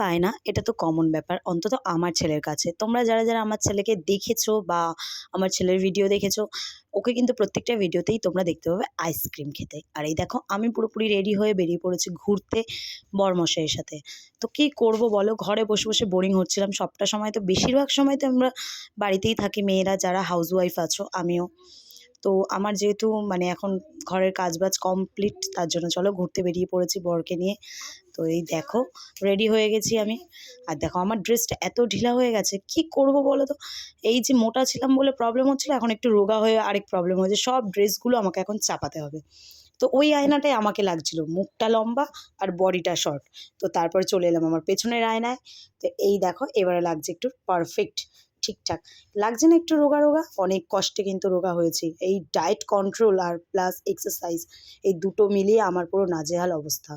পায় না, এটা তো কমন ব্যাপার। অন্তত আমার ছেলের কাছে। তোমরা যারা যারা আমার ছেলেকে দেখেছ বা আমার ছেলের ভিডিও দেখেছ, ওকে কিন্তু প্রত্যেকটা ভিডিওতেই তোমরা দেখতে পাবে আইসক্রিম খেতে। আর এই দেখো, আমি পুরোপুরি রেডি হয়ে বেরিয়ে পড়েছি ঘুরতে বরমশাইয়ের সাথে। তো কী করব বলো? ঘরে বসে বসে বোরিং হচ্ছিলাম। সবটা সময় তো, বেশিরভাগ সময় তো আমরা বাড়িতেই থাকি, মেয়েরা যারা হাউসওয়াইফ আছো, আমিও। তো আমার যেহেতু মানে এখন ঘরের কাজবাজ কমপ্লিট তার জন্য চলো ঘুরতে বেরিয়ে পড়েছি বরকে নিয়ে। তো এই দেখো রেডি হয়ে গেছি আমি। আর দেখো, আমার ড্রেসটা এত ঢিলা হয়ে গেছে, কি করব বলো তো? এই যে মোটা ছিলাম বলে প্রবলেম হচ্ছিল, এখন একটু রোগা হয়ে আরেক প্রবলেম হয়েছে। সব ড্রেসগুলো আমাকে এখন চাপাতে হবে। তো ওই আয়নাটাই আমাকে লাগছিল, মুখটা লম্বা আর বডিটা শর্ট তো তারপরে চলে এলাম আমার পেছনের আয়নায়। তো এই দেখো, এবারে লাগছে একটু পারফেক্ট ঠিকঠাক। লাগছে না একটু রোগা রোগা? অনেক কষ্টে কিন্তু রোগা হয়েছি। এই ডায়েট কন্ট্রোল আর প্লাস এক্সারসাইজ এই দুটো মিলিয়ে আমার পুরো নাজেহাল অবস্থা।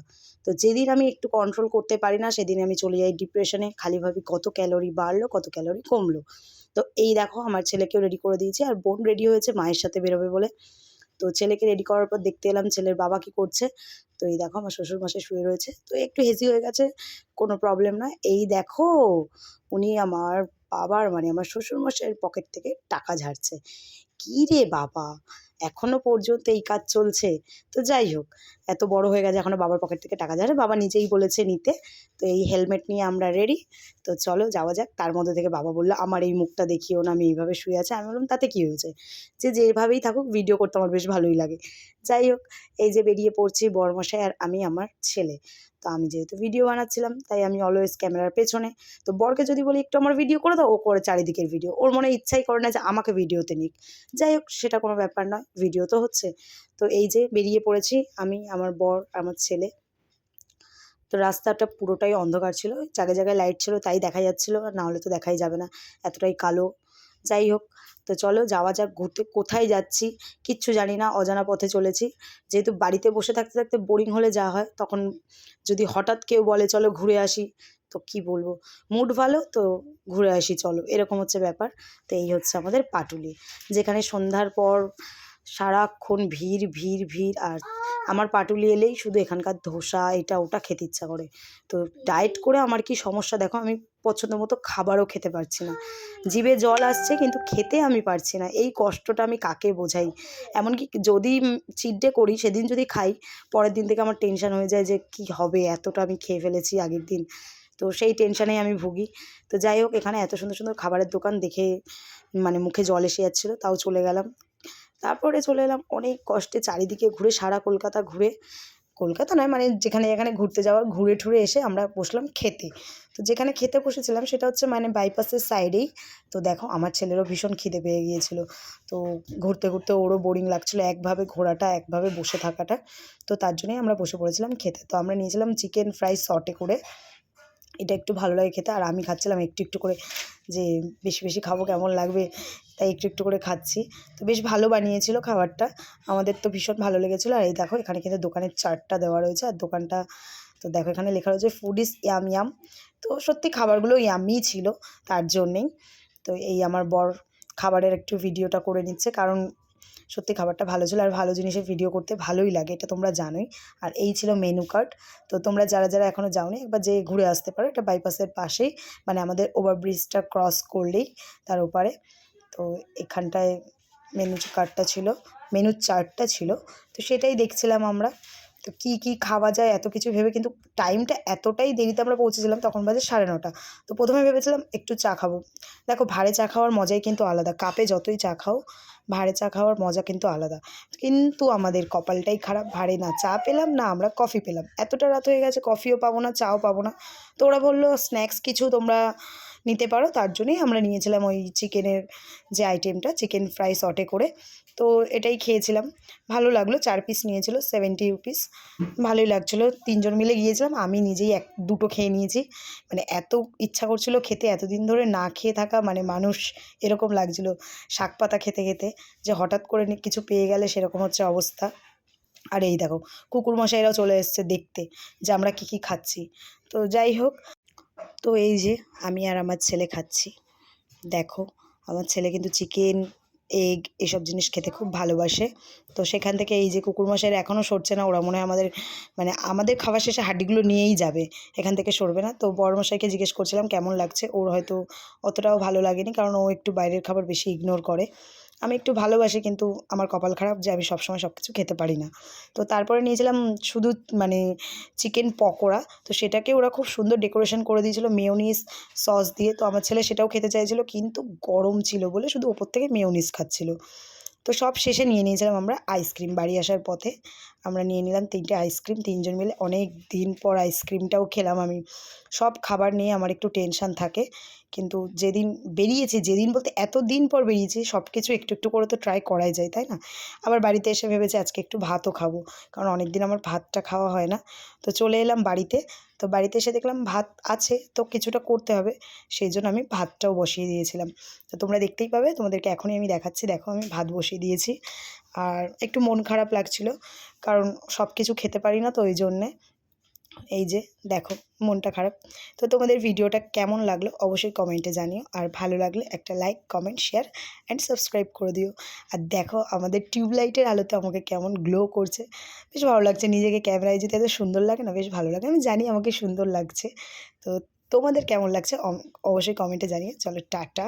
তো যেদিন আমি একটু কন্ট্রোল করতে পারি না, সেদিন আমি চলে যাই ডিপ্রেশনে খালি ভাবি কত ক্যালোরি বাড়লো, কত ক্যালোরি কমলো। তো এই দেখো, আমার ছেলেকেও রেডি করে দিয়েছি। আর বোন রেডি হয়েছে, মায়ের সাথে বেরোবে বলে। তো ছেলেকে রেডি করার পর দেখতে এলাম, ছেলের বাবা কী করছে। তো এই দেখো, আমার শ্বশুর মশাই শুয়ে রয়েছে। তো একটু হেজি হয়ে গেছে, কোনো প্রবলেম নয় এই দেখো, উনি আমার বাবার মানে আমার শ্বশুরমশাইয়ের পকেট থেকে টাকা ঝাড়ছে। কী রে বাবা! এখনও পর্যন্ত এই কাজ চলছে। তো যাই হোক এত বড় হয়ে গেছে এখনও বাবার পকেট থেকে টাকা ঝাড়ে বাবা নিজেই বলেছে নিতে। তো এই হেলমেট নিয়ে আমরা রেডি তো চলো যাওয়া যাক। তার মধ্যে থেকে বাবা বলল, আমার এই মুখটা দেখিও না, আমি এইভাবে শুয়ে আছি। আমি বললাম, তাতে কী হয়েছে? যে যেভাবেই থাকুক ভিডিও করতে আমার বেশ ভালোই লাগে। যাই হোক, এই যে বেরিয়ে পড়ছি বরমশাই আর আমি আমার ছেলে। তো আমি যেহেতু ভিডিও বানাচ্ছিলাম, তাই আমি অলওয়েজ ক্যামেরার পেছনে। তো বরকে যদি বলি, একটু আমার ভিডিও করে দাও। ও করে চারিদিকের ভিডিও ওর মনে ইচ্ছাই করে না যে আমাকে ভিডিওতে নিক। যাই হোক, সেটা কোনো ব্যাপার নয় ভিডিও তো হচ্ছে। তো এই যে বেরিয়ে পড়েছি আমি আমার বর, আমার ছেলে। তো রাস্তাটা পুরোটাই অন্ধকার ছিল। জায়গায় জায়গায় লাইট ছিল, তাই দেখা যাচ্ছিল। না হলে তো দেখাই যাবে না। এতটাই কালো। যাই হোক, তো চলো যাওয়া যাক, ঘুরতে কোথায় যাচ্ছি, কিচ্ছু জানি না, অজানা পথে চলেছি। যেহেতু বাড়িতে বসে থাকতে থাকতে বোরিং হলে যা হয়, তখন যদি হঠাৎ কেউ বলে, চলো ঘুরে আসি, তো কি বলব? মুড ভালো, তো ঘুরে আসি, চলো। এরকম হচ্ছে ব্যাপার। তো এই হচ্ছে আমাদের পাটুলি। যেখানে সন্ধ্যার পর সারাক্ষণ ভিড় ভিড় ভিড় আর আমার পাটুলি এলেই শুধু এখানকার ধোসা, এটা, ওটা খেতে ইচ্ছা করে। তো ডায়েট করে আমার কি সমস্যা? দেখো, আমি পছন্দ মতো খাবারও খেতে পারছি না। জিভে জল আসছে কিন্তু খেতে আমি পারছি না। এই কষ্টটা আমি কাকে বোঝাই? এমনকি যদি চিট ডে করি, সেদিন যদি খাই, পরের দিন থেকে আমার টেনশন হয়ে যায় যে কি হবে? এতটা আমি খেয়ে ফেলেছি আগের দিন। তো সেই টেনশানেই আমি ভুগি। তো যাই হোক, এখানে এত সুন্দর সুন্দর খাবারের দোকান দেখে মানে মুখে জল এসে যাচ্ছিল, তাও চলে গেলাম। তারপরে চলে এলাম অনেক কষ্টে চারিদিকে ঘুরে সারা কলকাতা ঘুরে। কলকাতা নয় মানে যেখানে যেখানে ঘুরতে যাওয়ার, ঘুরে ঠুরে এসে আমরা বসলাম খেতে। তো যেখানে খেতে বসেছিলাম সেটা হচ্ছে মানে বাইপাসের সাইডেই তো দেখো আমার ছেলেরও ভীষণ খিদে পেয়ে গিয়েছিল। তো ঘুরতে ঘুরতে ওরও বোরিং লাগছিল একভাবে ঘোরাটা, একভাবে বসে থাকাটা। তো তার জন্যই আমরা বসে পড়েছিলাম খেতে। তো আমরা নিয়েছিলাম চিকেন ফ্রাই সটে করে। এটা একটু ভালো লাগে খেতে। আর আমি খাচ্ছিলাম একটু একটু করে যে বেশি বেশি খাব কেমন লাগবে, তাই একটু একটু করে খাচ্ছি। তো বেশ ভালো বানিয়েছিল খাবারটা। আমাদের তো ভীষণ ভালো লেগেছিলো। আর এই দেখো, এখানে কিন্তু দোকানের চার্টটা দেওয়া রয়েছে। আর দোকানটা, তো দেখো এখানে লেখা রয়েছে ফুড ইস ইয়াম ইয়াম তো সত্যি খাবারগুলো ইয়ামিই ছিল, তার জন্যেই। তো এই আমার বর খাবারের একটু ভিডিওটা করে নিচ্ছে। কারণ সত্যি খাবারটা ভালো ছিল আর ভালো জিনিসের ভিডিও করতে ভালোই লাগে, এটা তোমরা জানোই। আর এই ছিল মেনু কার্ড তো তোমরা যারা যারা এখনও যাওনি, একবার যে ঘুরে আসতে পারো, এটা বাইপাসের পাশেই। মানে আমাদের ওভারব্রিজটা ক্রস করলেই তার ওপারে। তো এখানটায় মেনু কার্ডটা ছিল মেনু চার্টটা ছিল। তো সেটাই দেখছিলাম আমরা। তো কী কী খাওয়া যায়, এত কিছু ভেবে কিন্তু টাইমটা এতটাই দেরিতে আমরা পৌঁছেছিলাম তখন বাজে সাড়ে নটা। তো প্রথমে ভেবেছিলাম একটু চা খাব। দেখো ভাড়ে চা খাওয়ার মজাই কিন্তু আলাদা। কাপে যতই চা খাও, ভাড়ে চা খাওয়ার মজা কিন্তু আলাদা। কিন্তু আমাদের কপালটাই খারাপ। ভাড়ে না চা পেলাম, না আমরা কফি পেলাম। এতটা রাত হয়ে গেছে, কফিও পাবো না, চাও পাবো না। তো ওরা বলল স্ন্যাক্স কিছু তোমরা নিতে পারো, তার জন্যই আমরা নিয়েছিলাম ওই চিকেনের যে আইটেমটা চিকেন ফ্রাই সটে করে। তো এটাই খেয়েছিলাম। ভালো লাগল, চার পিস নিয়েছিল সেভেন্টি রুপিস ভালোই লাগছিল, তিনজন মিলে গিয়েছিলাম, আমি নিজেই এক, দুটো খেয়ে নিয়েছি। মানে এত ইচ্ছা করছিল খেতে, এতদিন ধরে না খেয়ে থাকা মানে মানুষ এরকম লাগছিল শাক পাতা খেতে খেতে, যে হঠাৎ করে কিছু পেয়ে গেলে সেরকম হচ্ছে অবস্থা। আর এই দেখো কুকুর মশাইরাও চলে এসছে দেখতে, যে আমরা কী কী খাচ্ছি। তো যাই হোক তো এই যে আমি আর আমার ছেলে খাচ্ছি। দেখো, আমার ছেলে কিন্তু চিকেন এগ এসব জিনিস খেতে খুব ভালোবাসে। তো সেখান থেকে এই যে কুকুরমশাইয়ের এখনও সরছে না, ওরা মনে হয় আমাদের মানে আমাদের খাওয়া শেষে হাড্ডিগুলো নিয়েই যাবে, এখান থেকে সরবে না। তো বড়মশাইকে জিজ্ঞেস করছিলাম কেমন লাগছে, ওর হয়তো অতটাও ভালো লাগেনি, কারণ ও একটু বাইরের খাবার বেশি ইগনোর করে। আমি একটু ভালোবাসি কিন্তু আমার কপাল খারাপ যে আমি সবসময় সব কিছু খেতে পারি না। তো তারপরে নিয়েছিলাম শুধু মানে চিকেন পকোড়া। তো সেটাকে ওরা খুব সুন্দর ডেকোরেশন করে দিয়েছিলো মেয়োনিজ সস দিয়ে। তো আমার ছেলে সেটাও খেতে চাইছিলো কিন্তু গরম ছিল বলে শুধু ওপর থেকে মেয়োনিজ খাচ্ছিলো। তো সব শেষে নিয়ে নিয়েছিলাম আমরা আইসক্রিম বাড়ি আসার পথে আমরা নিয়ে নিলাম তিনটে আইসক্রিম তিনজন মিলে অনেক দিন পর আইসক্রিমটাও খেলাম আমি। সব খাবার নিয়ে আমার একটু টেনশান থাকে। কিন্তু যেদিন বেরিয়েছি, যেদিন বলতে এত দিন পর বেরিয়েছি সব কিছু একটু একটু করে তো ট্রাই করাই যায়, তাই না? আবার বাড়িতে এসে ভেবেছি আজকে একটু ভাতও খাব, কারণ অনেক দিন আমার ভাতটা খাওয়া হয় না। তো চলে এলাম বাড়িতে, তো বাড়িতে এসে দেখলাম ভাত আছে, তো কিছুটা করতে হবে, সেই জন্য আমি ভাতটাও বসিয়ে দিয়েছিলাম। তো তোমরা দেখতেই পাবে, তোমাদেরকে এখনই আমি দেখাচ্ছি, দেখো আমি ভাত বসিয়ে দিয়েছি। আর একটু মন খারাপ লাগছিল, কারণ সব কিছু খেতে পারি না তো ওই জন্যে। এই যে, দেখো, মনটা খারাপ। তো তোমাদের ভিডিওটা কেমন লাগল অবশ্যই কমেন্টে জানিও। আর ভালো লাগলে একটা like comment share and subscribe করে দিও। আর দেখো, আমাদের টিউবলাইটের আলোতে আমাকে কেমন গ্লো করছে। বেশ ভালো লাগছে নিজেকে ক্যামেরায় যেতে, এত সুন্দর লাগে না? বেশ ভালো লাগে। আমি জানি আমাকে সুন্দর লাগছে। তো তোমাদের কেমন লাগছে? অবশ্যই কমেন্টে জানিও। চলো, টাটা।